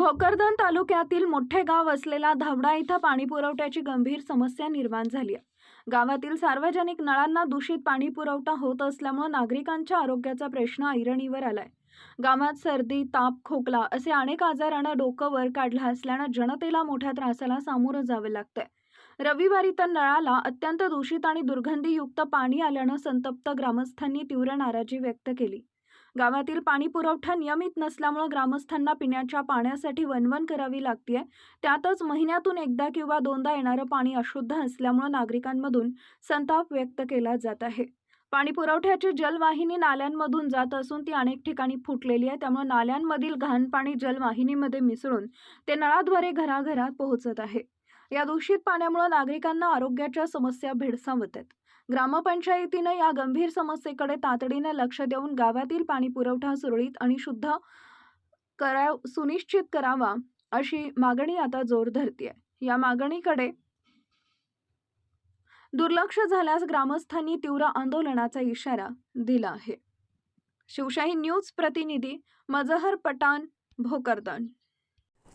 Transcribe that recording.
भोकरदन तालुक्यातील मोठे गाव असलेला धावडा इथं पाणी पुरवठ्याची गंभीर समस्या निर्माण झाली आहे. गावातील सार्वजनिक नळांना दूषित पाणी पुरवठा होत असल्यामुळे नागरिकांच्या आरोग्याचा प्रश्न ऐरणीवर आलाय. गावात सर्दी ताप खोकला असे अनेक आजारानं डोकं वर काढलं असल्यानं जनतेला मोठ्या त्रासाला सामोरं जावं लागतंय. रविवारी तर नळाला अत्यंत दूषित आणि दुर्गंधीयुक्त पाणी आल्यानं संतप्त ग्रामस्थांनी तीव्र नाराजी व्यक्त केली. गावातील पाणी पुरवठा नियमित नसल्यामुळे ग्रामस्थांना पिण्याच्या पाण्यासाठी वणवण करावी लागते त्यातच महिन्यातून एकदा किंवा दोनदा येणारं पाणी अशुद्ध असल्यामुळे नागरिकांमधून संताप व्यक्त केला जात आहे. पाणी पुरवठ्याची जलवाहिनी नाल्यांमधून जात असून ती अनेक ठिकाणी फुटलेली आहे. त्यामुळे नाल्यांमधील घाण पाणी जलवाहिनीमध्ये मिसळून ते नळाद्वारे घराघरात पोहोचत आहे. या दूषित पाण्यामुळे नागरिकांना आरोग्याच्या समस्या भेडसावत आहेत. ग्रामपंचायतीनं या गंभीर समस्येकडे तातडीनं लक्ष देऊन गावातील पाणी पुरवठा सुरळीत आणि शुद्ध करा सुनिश्चित करावा अशी मागणी आता जोर धरतीये. या मागणीकडे दुर्लक्ष झाल्यास ग्रामस्थांनी तीव्र आंदोलनाचा इशारा दिला आहे. शिवशाही न्यूज प्रतिनिधी मजहर पठाण भोकरदन